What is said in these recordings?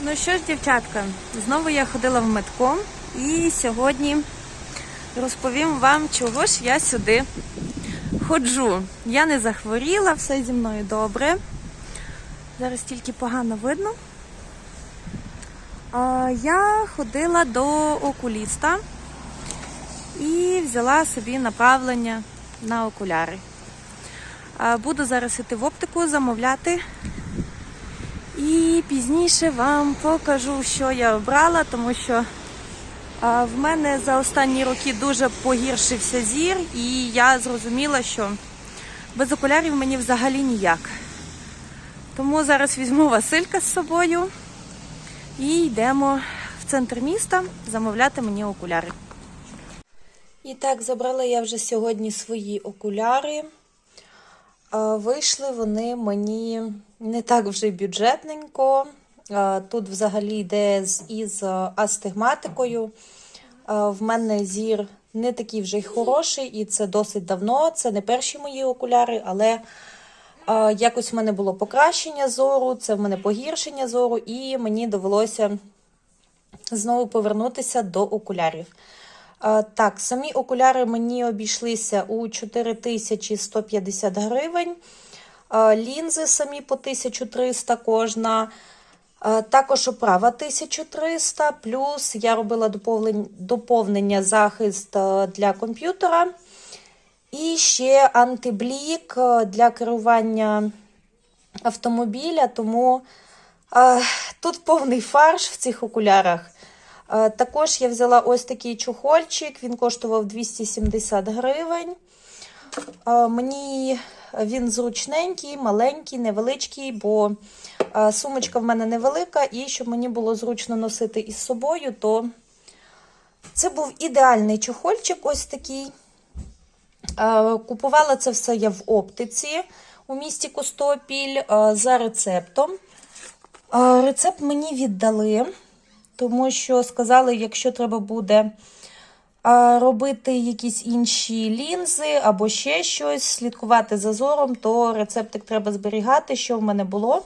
Ну що ж, дівчатка, знову я ходила в метком і сьогодні розповім вам, чого ж я сюди ходжу. Я не захворіла, все зі мною добре. Зараз тільки погано видно. А, Я ходила до окуліста і взяла собі направлення на окуляри. Буду зараз іти в оптику, замовляти. І пізніше вам покажу, що я обрала, тому що в мене за останні роки дуже погіршився зір, і я зрозуміла, що без окулярів мені взагалі ніяк. Тому зараз візьму Василька з собою і йдемо в центр міста замовляти мені окуляри. І так, забрала я вже сьогодні свої окуляри. Вийшли вони мені не так вже бюджетненько. Тут взагалі йде із астигматикою. В мене зір не такий вже й хороший, і це досить давно. Це не перші мої окуляри, але якось в мене було покращення зору, це в мене погіршення зору, і мені довелося знову повернутися до окулярів. Так, самі окуляри мені обійшлися у 4150 гривень. А, Лінзи самі по 1300 кожна. Також оправа 1300, плюс я робила доповнення захист е, для комп'ютера. І ще антиблік е, для керування автомобіля, тому е, тут повний фарш в цих окулярах. Е, Також я взяла ось такий чохольчик, він коштував 270 гривень. Е, Мені він зручненький, маленький, невеличкий, бо е, сумочка в мене невелика, і щоб мені було зручно носити із собою, то це був ідеальний чохольчик, ось такий. Е, Купувала це все я в оптиці у місті Костопіль е, за рецептом. Рецепт мені віддали, тому що сказали, якщо треба буде робити якісь інші лінзи або ще щось, слідкувати за зором, то рецептик треба зберігати, що в мене було,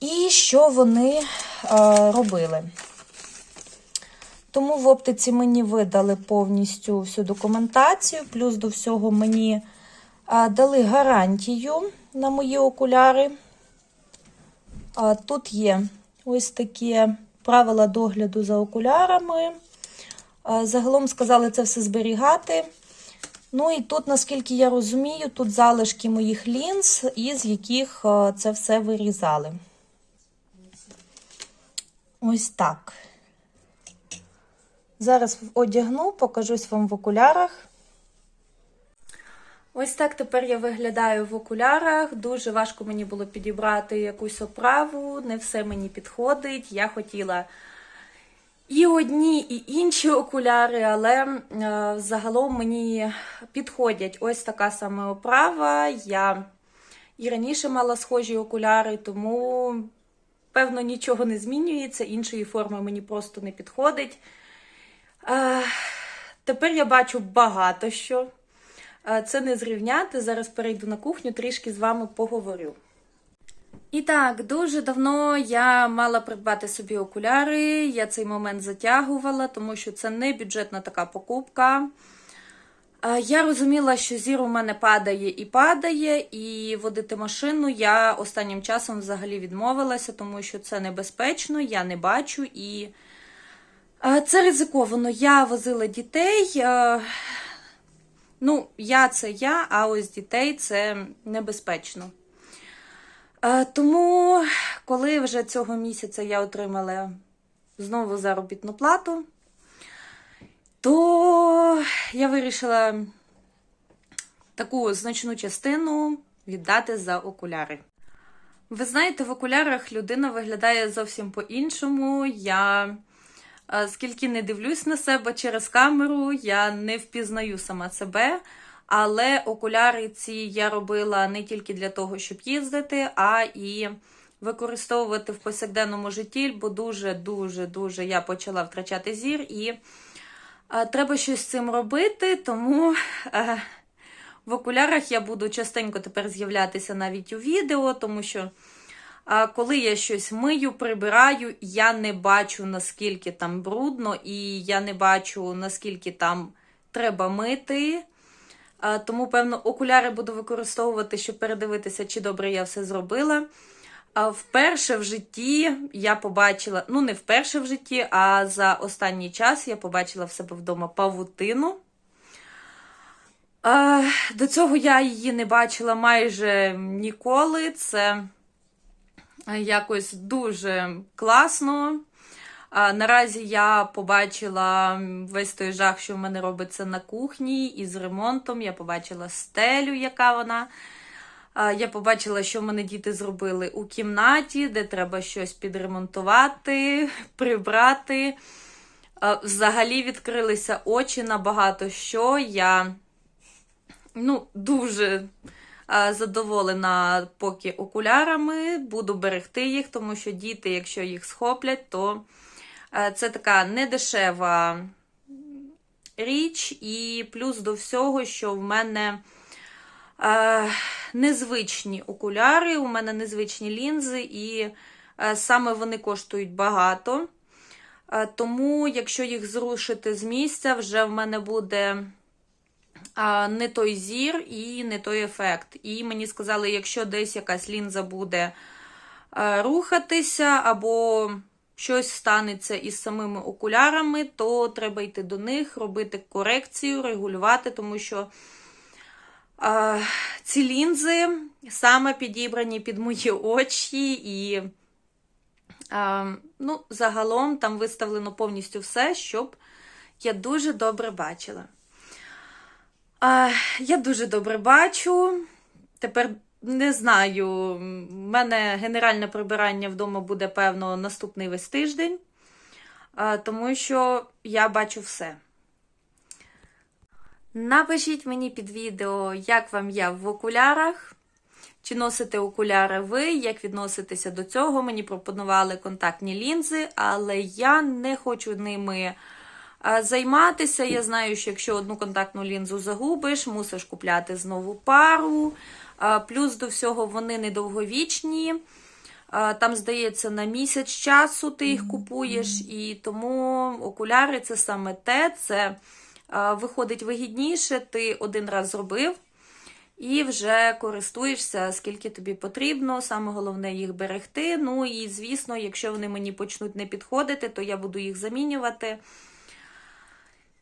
і що вони робили. Тому в оптиці мені видали повністю всю документацію, плюс до всього мені дали гарантію на мої окуляри. Тут є ось такі правила догляду за окулярами. Загалом сказали це все зберігати. Ну і тут, наскільки я розумію, тут залишки моїх лінз, із яких це все вирізали. Ось так. Зараз одягну, покажусь вам в окулярах. Ось так тепер я виглядаю в окулярах. Дуже важко мені було підібрати якусь оправу, не все мені підходить. Я хотіла і одні, і інші окуляри, але е, загалом мені підходять ось така саме оправа. Я і раніше мала схожі окуляри, тому, певно, нічого не змінюється. Іншої форми мені просто не підходить. Е, Тепер я бачу багато що. Е, Це не зрівняти. Зараз перейду на кухню, трішки з вами поговорю. І так, дуже давно я мала придбати собі окуляри. Я цей момент затягувала, тому що це не бюджетна така покупка. Я розуміла, що зір у мене падає і падає, і водити машину я останнім часом взагалі відмовилася, тому що це небезпечно, я не бачу і це ризиковано. Я возила дітей. Ну, я це я, а ось дітей це небезпечно. Тому, коли вже цього місяця я отримала знову заробітну плату, то я вирішила таку значну частину віддати за окуляри. Ви знаєте, в окулярах людина виглядає зовсім по-іншому. Я скільки не дивлюсь на себе через камеру, я не впізнаю сама себе. Але окуляри ці я робила не тільки для того, щоб їздити, а і використовувати в повсякденному житті, бо дуже-дуже дуже я почала втрачати зір, і е, треба щось з цим робити, тому е, в окулярах я буду частенько тепер з'являтися навіть у відео, тому що А коли я щось мию, прибираю, я не бачу, наскільки там брудно, і я не бачу, наскільки там треба мити. Тому, певно, окуляри буду використовувати, щоб передивитися, чи добре я все зробила. Вперше в житті я побачила, ну не вперше в житті, а за останній час я побачила в себе вдома павутину. До цього я її не бачила майже ніколи. Це якось дуже класно. А, Наразі я побачила весь той жах, що в мене робиться на кухні із ремонтом. Я побачила стелю, яка вона. Я побачила, що мене діти зробили у кімнаті, де треба щось підремонтувати, прибрати. Взагалі відкрилися очі на багато що. Я ну, дуже задоволена поки окулярами, буду берегти їх, тому що діти, якщо їх схоплять, то це така недешева річ, і плюс до всього, що в мене а, незвичні окуляри, у мене незвичні лінзи, і а, саме вони коштують багато. А, тому, якщо їх зрушити з місця, вже в мене буде не той зір і не той ефект. І мені сказали, якщо десь якась лінза буде рухатися, або щось станеться із самими окулярами, то треба йти до них, робити корекцію, регулювати, тому що а, ці лінзи саме підібрані під мої очі, і а, ну, загалом там виставлено повністю все, щоб я дуже добре бачила. А, Я дуже добре бачу. Тепер не знаю, в мене генеральне прибирання вдома буде, певно, наступний весь тиждень, тому що я бачу все. Напишіть мені під відео, як вам я в окулярах. Чи носите окуляри ви, як відноситеся до цього? Мені пропонували контактні лінзи, але я не хочу ними займатися. Я знаю, що якщо одну контактну лінзу загубиш, мусиш купляти знову пару. Плюс до всього вони недовговічні. Там, здається, на місяць часу ти їх купуєш, і тому окуляри це саме те, це виходить вигідніше, ти один раз зробив. І вже користуєшся, скільки тобі потрібно. Саме головне їх берегти. Ну і, звісно, якщо вони мені почнуть не підходити, то я буду їх замінювати.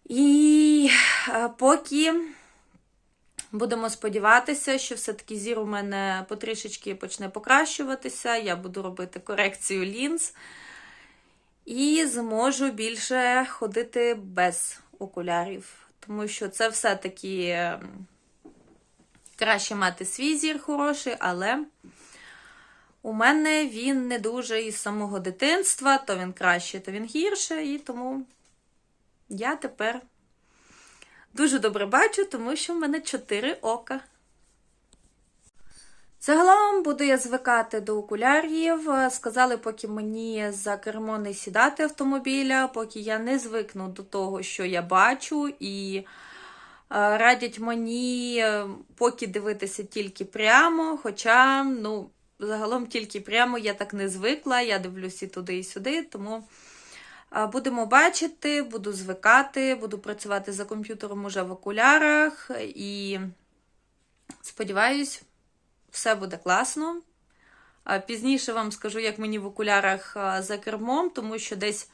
І поки будемо сподіватися, що все-таки зір у мене потрішечки почне покращуватися, я буду робити корекцію лінз. І зможу більше ходити без окулярів. Тому що це все-таки краще мати свій зір хороший, але у мене він не дуже із самого дитинства, то він краще, то він гірше, і тому я тепер дуже добре бачу, тому що в мене чотири ока. Загалом буду я звикати до окулярів. Сказали, поки мені за кермо не сідати автомобіля, поки я не звикну до того, що я бачу, і радять мені поки дивитися тільки прямо. Хоча, ну, загалом тільки прямо я так не звикла, я дивлюся і туди і сюди, тому. Будемо бачити, буду звикати, буду працювати за комп'ютером уже в окулярах, і сподіваюсь, все буде класно. Пізніше вам скажу, як мені в окулярах за кермом, тому що десь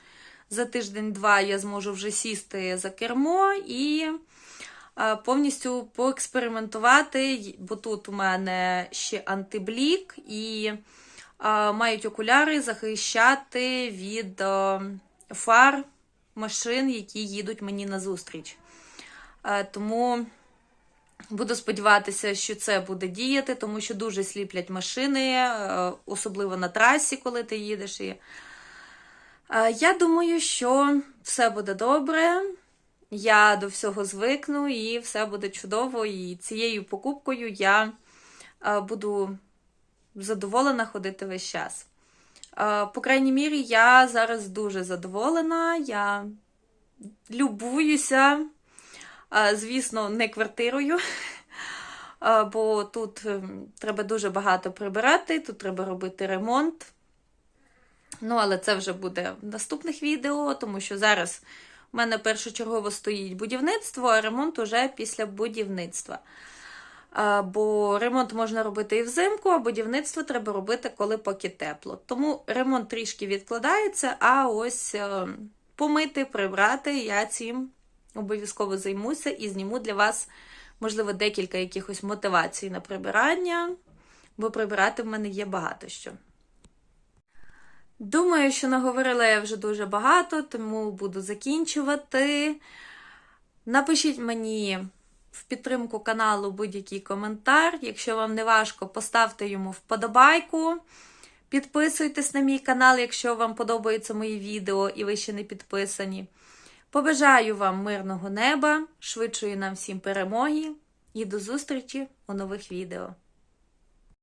за тиждень-два я зможу вже сісти за кермо і повністю поекспериментувати, бо тут у мене ще антиблік, і мають окуляри захищати від фар машин, які їдуть мені назустріч. Тому буду сподіватися, що це буде діяти, тому що дуже сліплять машини, особливо на трасі, коли ти їдеш. І я думаю, що все буде добре. Я до всього звикну і все буде чудово. І цією покупкою я буду задоволена ходити весь час. По крайній мірі, я зараз дуже задоволена. Я любуюся, звісно, не квартирою. бо тут треба дуже багато прибирати, тут треба робити ремонт. Ну, але це вже буде в наступних відео, тому що зараз у мене першочергово стоїть будівництво, а ремонт уже після будівництва. Бо ремонт можна робити і взимку, а будівництво треба робити, коли поки тепло. Тому ремонт трішки відкладається, а ось е, помити, прибрати, я цим обов'язково займуся і зніму для вас, можливо, декілька якихось мотивацій на прибирання, бо прибирати в мене є багато що. Думаю, що наговорила я вже дуже багато, тому буду закінчувати. Напишіть мені в підтримку каналу будь-який коментар. Якщо вам не важко, поставте йому вподобайку. Підписуйтесь на мій канал, якщо вам подобаються мої відео і ви ще не підписані. Побажаю вам мирного неба, швидшої нам всім перемоги і до зустрічі у нових відео.